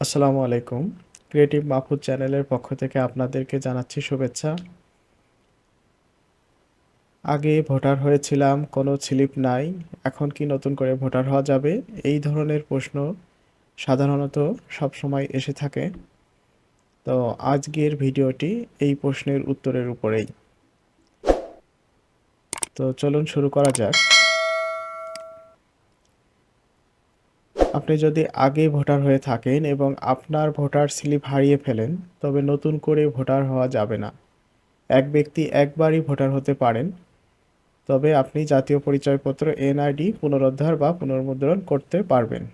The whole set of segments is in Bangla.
আসসালামু আলাইকুম। ক্রিয়েটিভ মাহফুজ চ্যানেলের পক্ষ থেকে আপনাদেরকে জানাচ্ছি শুভেচ্ছা। আগে ভোটার হয়েছিলাম, কোনো স্লিপ নাই। এখন কি নতুন করে ভোটার হওয়া যাবে? এই ধরনের প্রশ্ন সাধারণত সবসময় এসে থাকে। তো আজকের ভিডিওটি এই প্রশ্নের উত্তরের উপরেই। তো চলুন শুরু করা যাক। আপনি যদি আগে ভোটার হয়ে থাকেন এবং আপনার ভোটার স্লিপ হারিয়ে ফেলেন, তবে নতুন করে ভোটার হওয়া যাবে না। এক ব্যক্তি একবারই ভোটার হতে পারেন, তবে আপনি জাতীয় পরিচয়পত্র, এনআইডি, পুনরুদ্ধার বা পুনর্মুদ্রণ করতে পারবেন।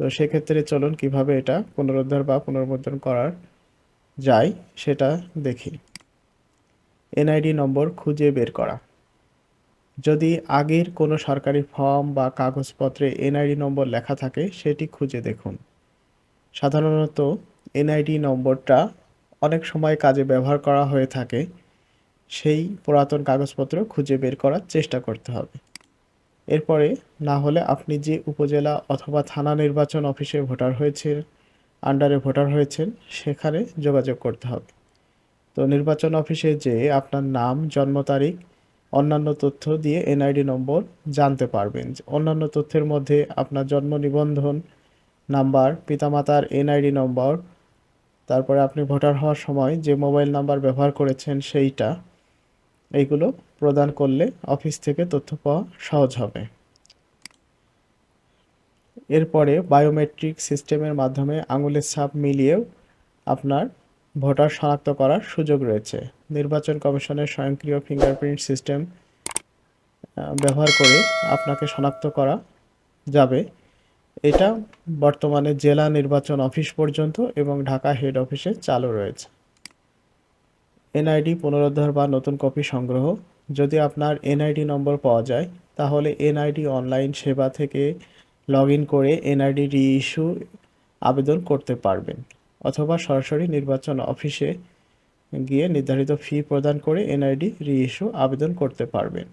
তো সেক্ষেত্রে চলুন কীভাবে এটা পুনরুদ্ধার বা পুনর্মুদ্রণ করার যায় সেটা দেখি। এনআইডি নম্বর খুঁজে বের করা। যদি আগের কোনো সরকারি ফর্ম বা কাগজপত্রে এনআইডি নম্বর লেখা থাকে, সেটি খুঁজে দেখুন। সাধারণত, এনআইডি নম্বরটা অনেক সময় কাজে ব্যবহার করা হয়ে থাকে। সেই পুরাতন কাগজপত্র খুঁজে বের করার চেষ্টা করতে হবে। এরপরে, না হলে আপনি যে উপজেলা অথবা থানা নির্বাচন অফিসে ভোটার হয়েছে আন্ডারে ভোটার হয়েছেন, সেখানে যোগাযোগ করতে হবে। তো নির্বাচন অফিসে যে আপনার নাম, জন্ম তারিখ অন্যান্য তথ্য দিয়ে এনআইডি নম্বর জানতে পারবেন। অন্যান্য তথ্যের মধ্যে আপনার জন্ম নিবন্ধন নাম্বার, পিতামাতার এনআইডি নম্বর, তারপরে আপনি ভোটার হওয়ার সময় যে মোবাইল নাম্বার ব্যবহার করেছেন সেইটা, এইগুলো প্রদান করলে অফিস থেকে তথ্য পাওয়া সহজ হবে। এরপরে বায়োমেট্রিক সিস্টেমের মাধ্যমে আঙুলের ছাপ মিলিয়েও আপনার ভোটার শনাক্ত করার সুযোগ রয়েছে। নির্বাচন কমিশনের স্বয়ংক্রিয় ফিঙ্গারপ্রিন্ট সিস্টেম ব্যবহার করে আপনাকে শনাক্ত করা যাবে। এটা বর্তমানে জেলা নির্বাচন অফিস পর্যন্ত এবং ঢাকা হেড অফিসে চালু রয়েছে। এনআইডি পুনরুদ্ধার বা নতুন কপি সংগ্রহ। যদি আপনার এনআইডি নম্বর পাওয়া যায়, তাহলে এনআইডি অনলাইন সেবা থেকে লগ করে এনআইডি রি ইস্যু আবেদন করতে পারবেন। অথবা সরাসরি নির্বাচন অফিসে গিয়ে নির্ধারিত ফি প্রদান করে এনআইডি রিইস্যু আবেদন করতে পারবেন।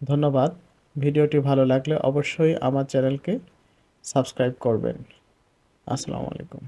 ধন্যবাদ। ভিডিওটি ভালো লাগলে অবশ্যই আমার চ্যানেলকে সাবস্ক্রাইব করবেন। আসসালামু আলাইকুম।